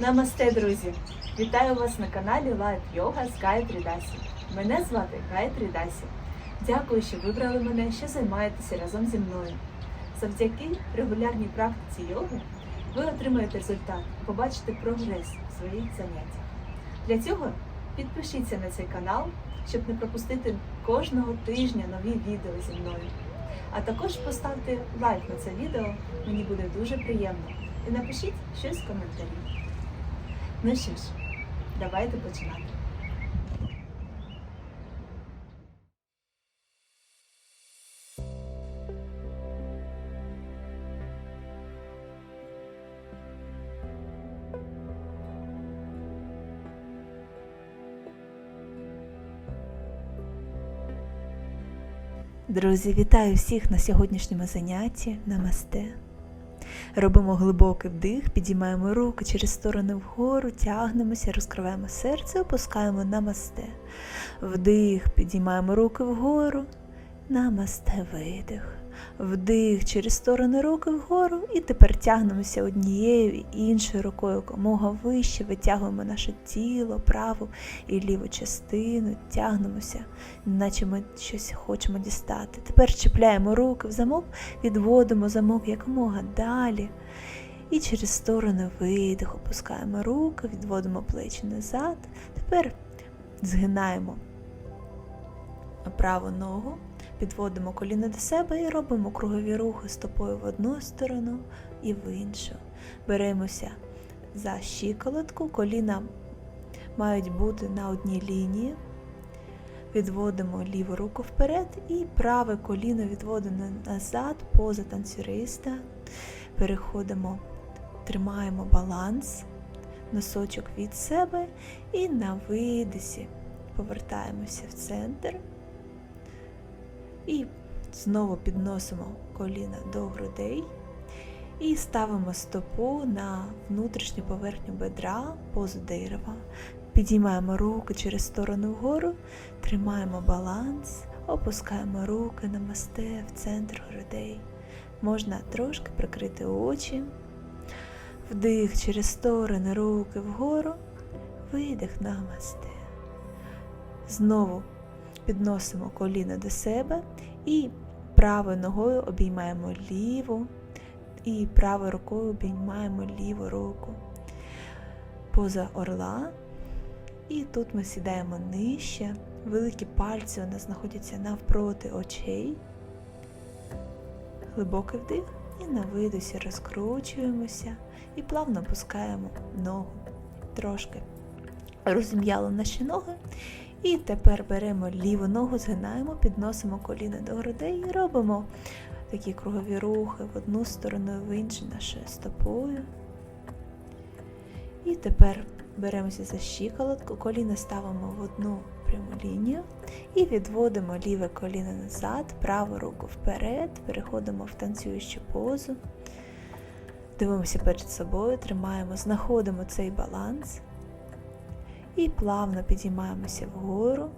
Намасте, друзі! Вітаю вас на каналі Live Yoga з Гайтрі Дасі. Мене звати Гайтрі Дасі. Дякую, що вибрали мене, що займаєтеся разом зі мною. Завдяки регулярній практиці йоги ви отримаєте результат, побачите прогрес в своїх заняттях. Для цього підпишіться на цей канал, щоб не пропустити кожного тижня нові відео зі мною. А також поставте лайк на це відео, мені буде дуже приємно. І напишіть щось в коментарі. Ну що ж, давайте починати. Друзі, вітаю всіх на сьогоднішньому занятті Намасте. Робимо глибокий вдих, підіймаємо руки через сторони вгору, тягнемося, розкриваємо серце, опускаємо намасте. Вдих, підіймаємо руки вгору, намасте, видих. Вдих через сторони руки вгору і тепер тягнемося однією і іншою рукою якомога вище, витягуємо наше тіло, праву і ліву частину, тягнемося, наче ми щось хочемо дістати. Тепер чіпляємо руки в замок, відводимо замок якомога далі. І через сторони видих, опускаємо руки, відводимо плечі назад. Тепер згинаємо праву ногу, підводимо коліна до себе і робимо кругові рухи стопою в одну сторону і в іншу. Беремося за щиколотку, коліна мають бути на одній лінії. Відводимо ліву руку вперед і праве коліно відводимо назад, поза танцюриста. Переходимо, тримаємо баланс, носочок від себе і на видисі повертаємося в центр. І знову підносимо коліна до грудей і ставимо стопу на внутрішню поверхню бедра, позу дерева. Підіймаємо руки через сторону вгору, тримаємо баланс, опускаємо руки на масте в центр грудей. Можна трошки прикрити очі, вдих через сторони руки вгору, видих на масте. Знову підносимо коліна до себе і правою ногою обіймаємо ліву, і правою рукою обіймаємо ліву руку. Поза орла. І тут ми сідаємо нижче. Великі пальці у нас знаходяться навпроти очей. Глибокий вдих і на видосі розкручуємося і плавно опускаємо ногу. Трошки розім'яли наші ноги. І тепер беремо ліву ногу, згинаємо, підносимо коліна до грудей і робимо такі кругові рухи в одну сторону, в іншу нашою стопою. І тепер беремося за щиколотку, коліна ставимо в одну пряму лінію і відводимо ліве коліно назад, праву руку вперед, переходимо в танцюючу позу. Дивимося перед собою, тримаємо, знаходимо цей баланс. І плавно підіймаємося вгору.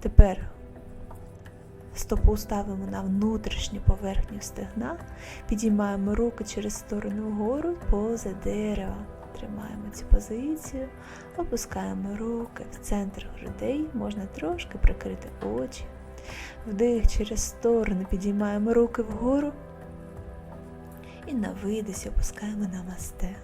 Тепер стопу ставимо на внутрішню поверхню стегна, підіймаємо руки через сторону вгору поза дерева. Тримаємо цю позицію, опускаємо руки в центр грудей, можна трошки прикрити очі. Вдих через сторону, підіймаємо руки вгору і на видисі опускаємо на масте.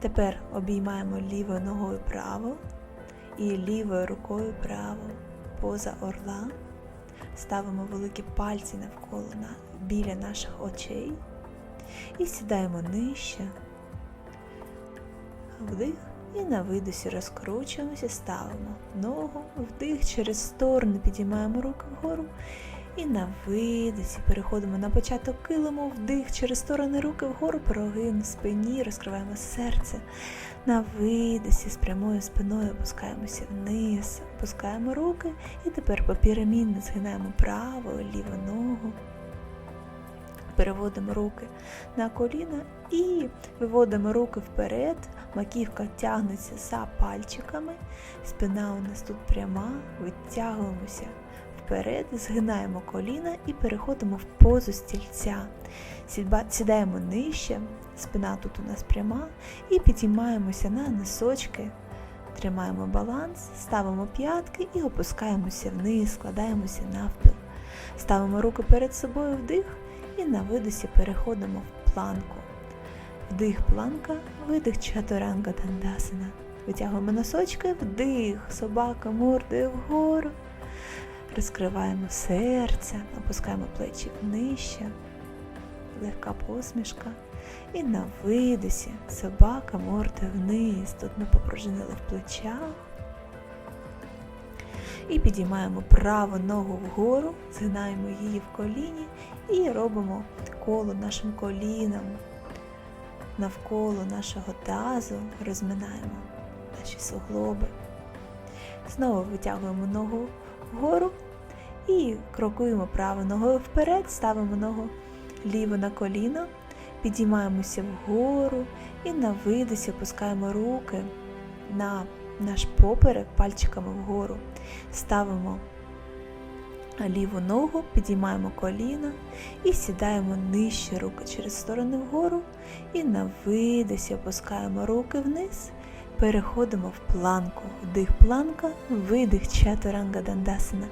Тепер обіймаємо лівою ногою право і лівою рукою право поза орла. Ставимо великі пальці навколо біля наших очей і сідаємо нижче. Вдих і на видосі розкручуємося, ставимо ногу, вдих через сторону, підіймаємо руки вгору. І на видисі переходимо. На початок килиму, вдих через сторони руки вгору, прогин в спині, розкриваємо серце. На видисі з прямою спиною опускаємося вниз, опускаємо руки. І тепер попірамідно згинаємо праву, ліву ногу. Переводимо руки на коліна і виводимо руки вперед, маківка тягнеться за пальчиками, спина у нас тут пряма, витягуємося вперед, згинаємо коліна і переходимо в позу стільця. Сідаємо нижче, спина тут у нас пряма, і підіймаємося на носочки. Тримаємо баланс, ставимо п'ятки і опускаємося вниз, складаємося навпіл. Ставимо руки перед собою вдих і на видосі переходимо в планку. Вдих планка, видих чатуранга тандасана. Витягуємо носочки, вдих, собака мордою вгору. Розкриваємо серце, опускаємо плечі нижче, легка посмішка. І на видосі собака мордою вниз. Тут ми попружинили в плечах. І підіймаємо праву ногу вгору, згинаємо її в коліні і робимо коло нашим коліном навколо нашого тазу, розминаємо наші суглоби. Знову витягуємо ногу вгору і крокуємо правою ногою вперед, ставимо ногу ліву на коліно, підіймаємося вгору і на видосі опускаємо руки на наш поперек пальчиками вгору. Ставимо ліву ногу, підіймаємо коліно і сідаємо нижче руки через сторони вгору. І на видосі опускаємо руки вниз, переходимо в планку. Вдих планка, видих чатуранга дандасана.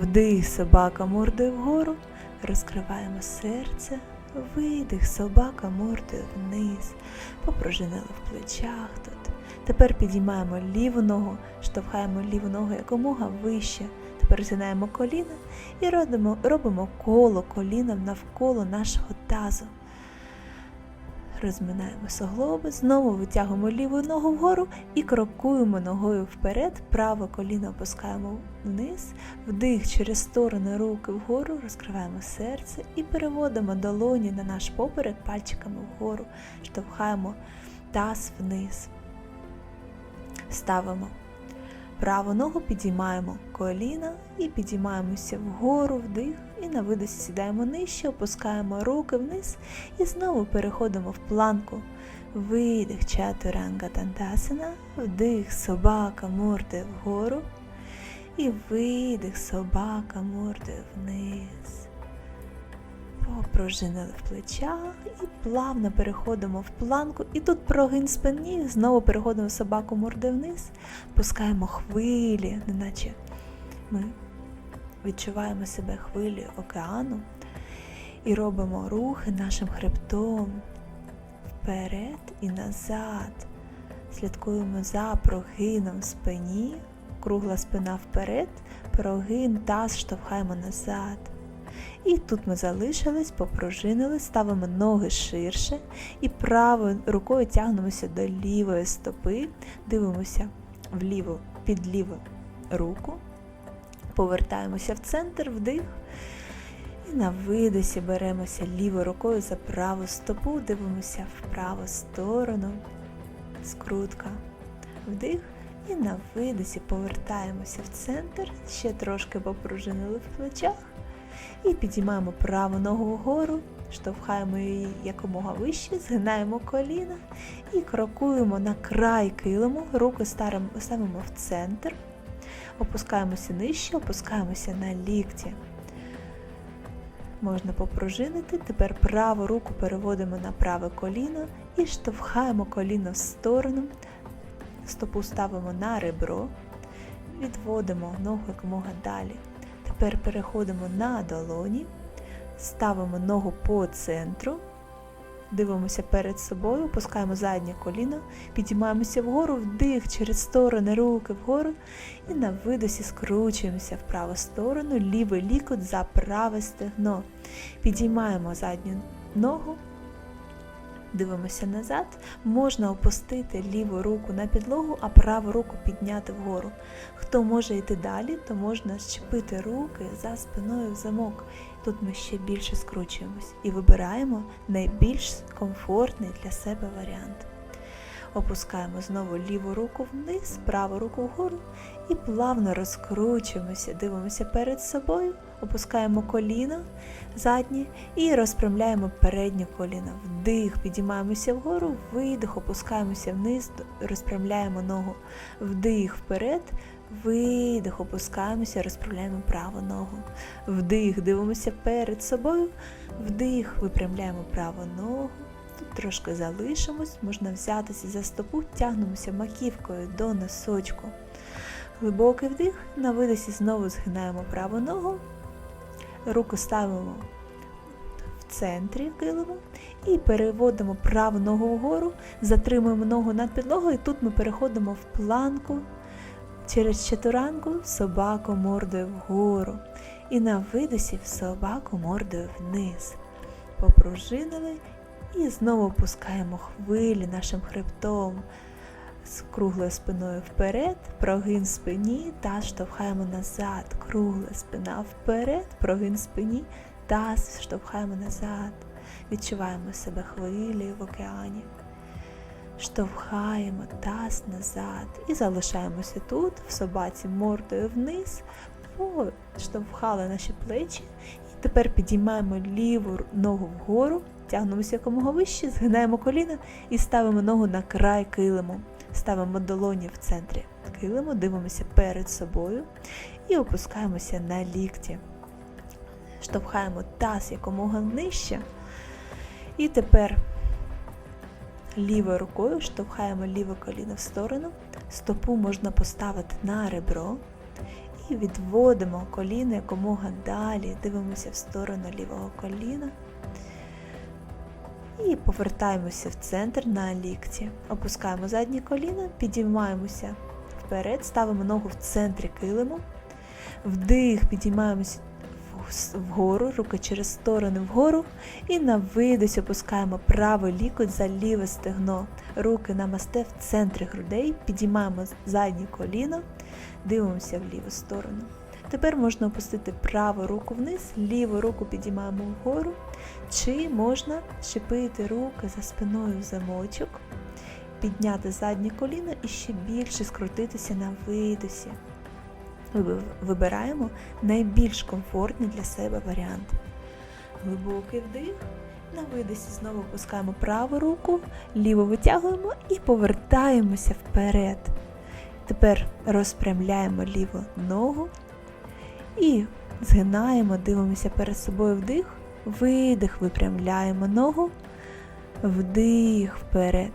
Вдих собака мордою вгору, розкриваємо серце, видих собака мордою вниз, попружинили в плечах тут. Тепер підіймаємо ліву ногу, штовхаємо ліву ногу якомога вище. Тепер згинаємо коліна і робимо, робимо коло коліном навколо нашого тазу. Розминаємо суглоби, знову витягуємо ліву ногу вгору і крокуємо ногою вперед, праве коліно опускаємо вниз, вдих через сторони руки вгору, розкриваємо серце і переводимо долоні на наш поперек пальчиками вгору, штовхаємо таз вниз. Ставимо праву ногу, підіймаємо коліна і підіймаємося вгору, вдих, і на видосі сідаємо нижче, опускаємо руки вниз і знову переходимо в планку. Видих чатуранга тантасана, вдих собака мордою вгору і видих собака мордою вниз. Попружинили в плечах і плавно переходимо в планку. І тут прогин спині, знову переходимо собаку мордою вниз, пускаємо хвилі, неначе ми відчуваємо себе хвилею океану і робимо рухи нашим хребтом вперед і назад. Слідкуємо за прогином спині, кругла спина вперед, прогин, таз штовхаємо назад. І тут ми залишились, попружинили, ставимо ноги ширше і правою рукою тягнемося до лівої стопи, дивимося вліву, під ліву руку, повертаємося в центр, вдих. І на видосі беремося лівою рукою за праву стопу, дивимося в праву сторону, скрутка, вдих. І на видосі повертаємося в центр, ще трошки попружинили в плечах. І підіймаємо праву ногу вгору, штовхаємо її якомога вище, згинаємо коліна. І крокуємо на край килиму, руки ставимо в центр, опускаємося нижче, опускаємося на лікті. Можна попружинити. Тепер праву руку переводимо на праве коліно і штовхаємо коліно в сторону, стопу ставимо на ребро, відводимо ногу якомога далі. Тепер переходимо на долоні, ставимо ногу по центру, дивимося перед собою, опускаємо заднє коліно, підіймаємося вгору, вдих через сторони руки вгору і на видосі скручуємося в праву сторону, лівий лікоть за праве стегно. Підіймаємо задню ногу. Дивимося назад, можна опустити ліву руку на підлогу, а праву руку підняти вгору. Хто може йти далі, то можна щепити руки за спиною в замок. Тут ми ще більше скручуємось і вибираємо найбільш комфортний для себе варіант. Опускаємо знову ліву руку вниз, праву руку вгору і плавно розкручуємося, дивимося перед собою, опускаємо коліно заднє і розпрямляємо переднє коліно. Вдих, підіймаємося вгору, видих, опускаємося вниз, розпрямляємо ногу, вдих вперед, Видих, опускаємося, розправляємо праву ногу. Вдих, дивимося перед собою. Вдих, випрямляємо праву ногу. Тут трошки залишимось, можна взятися за стопу, тягнемося маківкою до носочку. Глибокий вдих, на видосі знову згинаємо праву ногу, руку ставимо в центрі килиму і переводимо праву ногу вгору, затримуємо ногу над підлогою, і тут ми переходимо в планку через чатуранку собаку мордою вгору. І на видосі собаку мордою вниз. Попружинили і знову опускаємо хвилі нашим хребтом з круглою спиною вперед, прогин спині та штовхаємо назад. Кругла спина вперед, прогин спині, таз штовхаємо назад. Відчуваємо себе хвилею в океані. Штовхаємо таз назад і залишаємося тут, в собаці мордою вниз, штовхали наші плечі. І тепер підіймаємо ліву ногу вгору, тягнемося якомога вище, згинаємо коліна і ставимо ногу на край килиму. Ставимо долоні в центрі килиму, дивимося перед собою і опускаємося на лікті. Штовхаємо таз якомога нижче. І тепер лівою рукою штовхаємо ліве коліно в сторону, стопу можна поставити на ребро і відводимо коліно якомога далі, дивимося в сторону лівого коліна. І повертаємося в центр на лікті. Опускаємо заднє коліно, підіймаємося вперед, ставимо ногу в центрі килиму. Вдих, підіймаємося вгору, руки через сторони вгору. І на видосі опускаємо правий лікоть за ліве стегно. Руки намасте в центрі грудей, підіймаємо заднє коліно, дивимося в ліву сторону. Тепер можна опустити праву руку вниз, ліву руку підіймаємо вгору, чи можна щепити руки за спиною в замочок, підняти заднє коліно і ще більше скрутитися на видосі. Вибираємо найбільш комфортний для себе варіант. Глибокий вдих. На видосі знову опускаємо праву руку, ліву витягуємо і повертаємося вперед. Тепер розпрямляємо ліву ногу і згинаємо, дивимося перед собою вдих, видих, випрямляємо ногу, вдих вперед,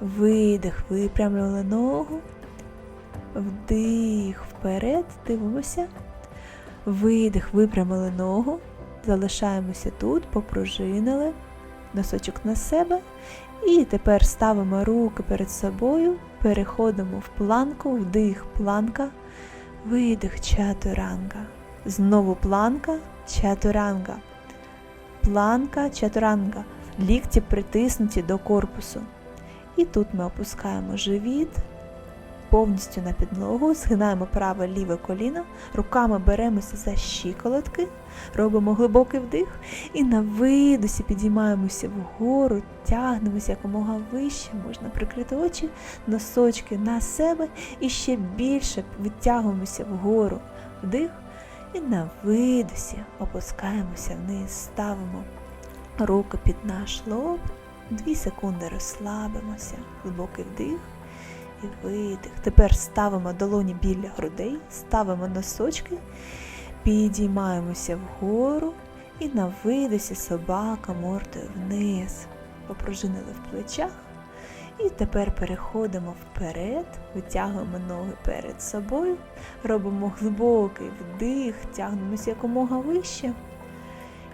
видих, випрямляли ногу, вдих вперед, дивимося, видих, випрямили ногу, залишаємося тут, попружинили, носочок на себе. І тепер ставимо руки перед собою, переходимо в планку, вдих, планка. Видих чатуранга. Знову планка чатуранга. Планка чатуранга. Лікті притиснуті до корпусу. І тут ми опускаємо живіт повністю на підлогу, згинаємо праве ліве коліно, руками беремося за щиколотки, робимо глибокий вдих і на видосі підіймаємося вгору, тягнемося якомога вище, можна прикрити очі, носочки на себе і ще більше відтягуємося вгору. Вдих. І на видосі опускаємося вниз, ставимо руки під наш лоб. Дві секунди розслабимося, глибокий вдих і видих. Тепер ставимо долоні біля грудей, ставимо носочки, підіймаємося вгору і на видосі собака мордою вниз. Попружинили в плечах. І тепер переходимо вперед, витягуємо ноги перед собою, робимо глибокий вдих, тягнемося якомога вище.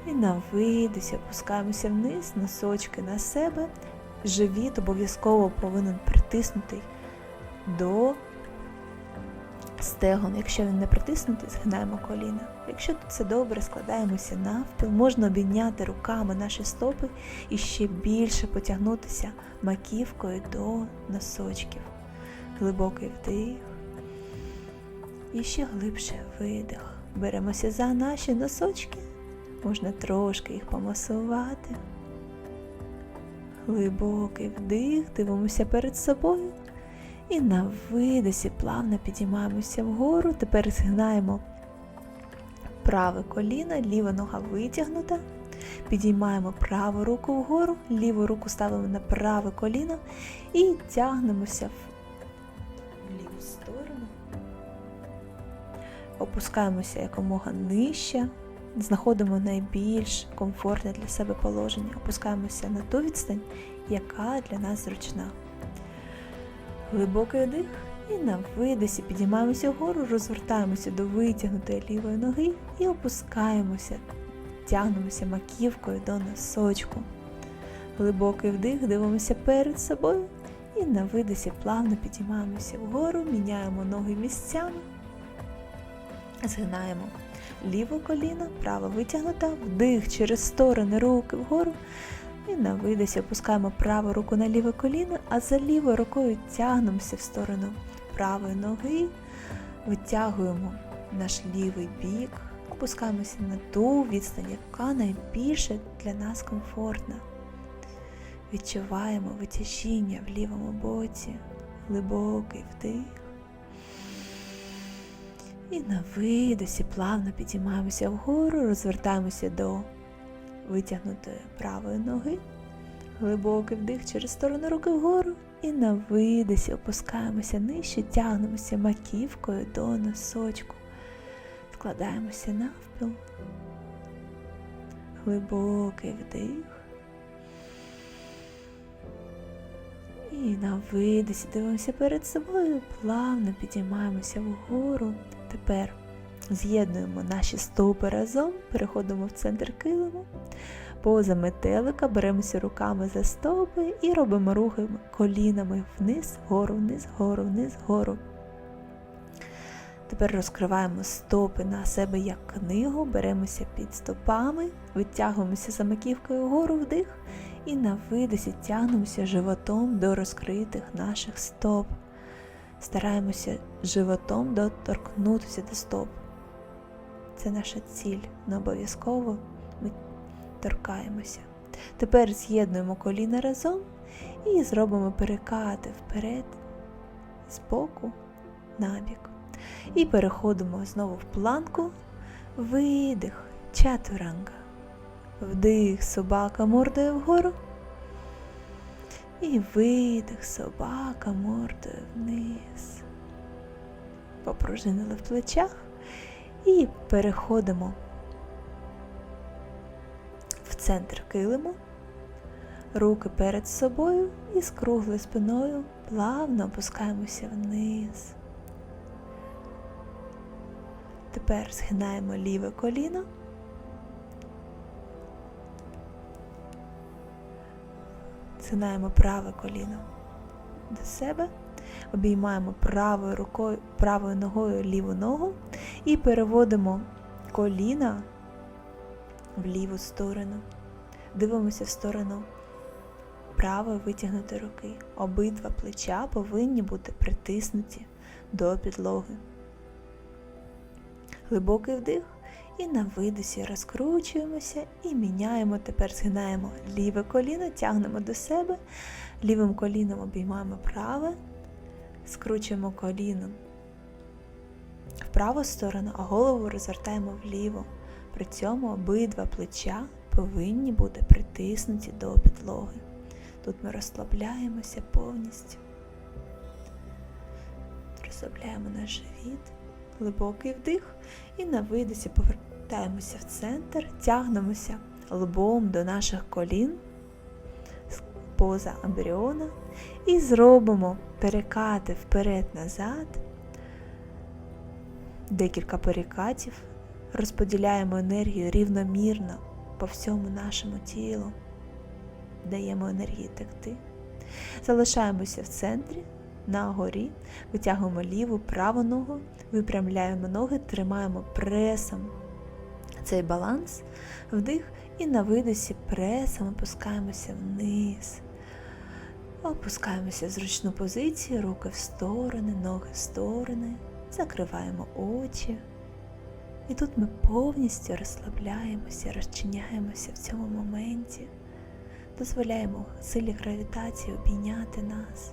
І на видосі опускаємося вниз, носочки на себе. Живіт обов'язково повинен притиснутий до стегон. Якщо він не притиснутий, згинаємо коліна. Якщо тут все добре, складаємося навпіл, можна обійняти руками наші стопи і ще більше потягнутися маківкою до носочків. Глибокий вдих. І ще глибше видих. Беремося за наші носочки, можна трошки їх помасувати. Глибокий вдих, дивимося перед собою. І на видосі плавно підіймаємося вгору. Тепер згинаємо праве коліно, ліва нога витягнута. Підіймаємо праву руку вгору, ліву руку ставимо на праве коліно і тягнемося в ліву сторону. опускаємося якомога нижче, знаходимо найбільш комфортне для себе положення, опускаємося на ту відстань, яка для нас зручна. Глибокий вдих і на видосі підіймаємося вгору, розвертаємося до витягнутої лівої ноги і опускаємося, тягнемося маківкою до носочку. Глибокий вдих, дивимося перед собою і на видосі плавно підіймаємося вгору, міняємо ноги місцями, згинаємо ліве коліно, право витягнута, вдих через сторони руки вгору. І на видосі опускаємо праву руку на ліве коліно, а за лівою рукою тягнемося в сторону правої ноги, витягуємо наш лівий бік, опускаємося на ту відстань, яка найбільше для нас комфортна. Відчуваємо витяжіння в лівому боці, глибокий вдих. І на видосі плавно підіймаємося вгору, розвертаємося до витягнутої правої ноги, глибокий вдих через сторону руки вгору і на видосі опускаємося нижче, тягнемося маківкою до носочку, складаємося навпіл, глибокий вдих. І на видосі дивимося перед собою, плавно підіймаємося вгору. Тепер з'єднуємо наші стопи разом, переходимо в центр килиму, поза метелика, беремося руками за стопи і робимо рухи колінами вниз, вгору, вниз, вгору, вниз, вгору. Тепер розкриваємо стопи на себе як книгу, беремося під стопами, витягуємося за маківкою вгору вдих і на видосі тягнемося животом до розкритих наших стоп. Стараємося животом доторкнутися до стоп. Це наша ціль, не обов'язково ми торкаємося. Тепер з'єднуємо коліна разом і зробимо перекати вперед, з боку, набік. І переходимо знову в планку, видих, чатуранга. Вдих, собака мордою вгору. І видих, собака мордою вниз. Попружинили в плечах і переходимо в центр килиму, руки перед собою і з круглою спиною плавно опускаємося вниз. Тепер згинаємо ліве коліно. Згинаємо праве коліно до себе, обіймаємо правою рукою, правою ногою ліву ногу і переводимо коліна в ліву сторону. Дивимося в сторону правої витягнутої руки. Обидва плеча повинні бути притиснуті до підлоги. Глибокий вдих і на видосі розкручуємося і міняємо. Тепер згинаємо ліве коліно, тягнемо до себе, лівим коліном обіймаємо праве, скручуємо коліно в праву сторону, а голову розвертаємо вліво. При цьому обидва плеча повинні бути притиснуті до підлоги. Тут ми розслабляємося повністю. Розслабляємо наш живіт, глибокий вдих і на видосі повертаємося в центр, тягнемося лбом до наших колін, поза амбріона і зробимо перекати вперед-назад, декілька перекатів, розподіляємо енергію рівномірно по всьому нашому тілу, даємо енергії текти. Залишаємося в центрі, на горі, витягуємо ліву, праву ногу, випрямляємо ноги, тримаємо пресом цей баланс, вдих і на видосі пресом опускаємося вниз. Опускаємося в зручну позицію, руки в сторони, ноги в сторони, закриваємо очі. І тут ми повністю розслабляємося, розчиняємося в цьому моменті, дозволяємо силі гравітації обійняти нас,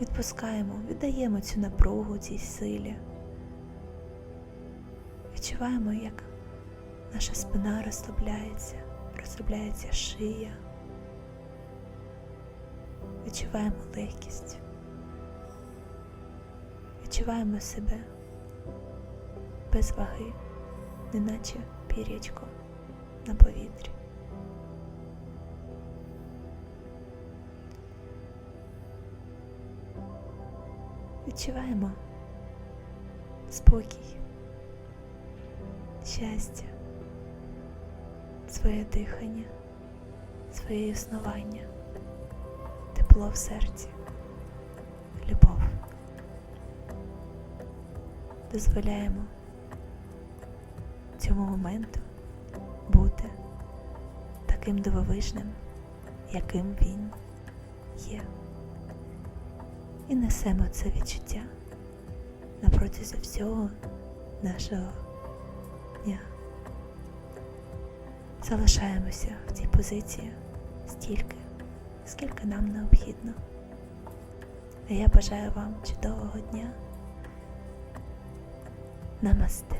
відпускаємо, віддаємо цю напругу цій силі. Відчуваємо, як наша спина розслабляється, розслабляється шия. Відчуваємо легкість. Відчуваємо себе без ваги, неначе пірячко на повітрі. Відчуваємо спокій, щастя, своє дихання, своє існування, тепло в серці, любов. Дозволяємо цьому моменту бути таким дивовижним, яким він є. І несемо це відчуття на протязі всього нашого дня. Залишаємося в цій позиції стільки, скільки нам необхідно. Я бажаю вам чудового дня. Намасте.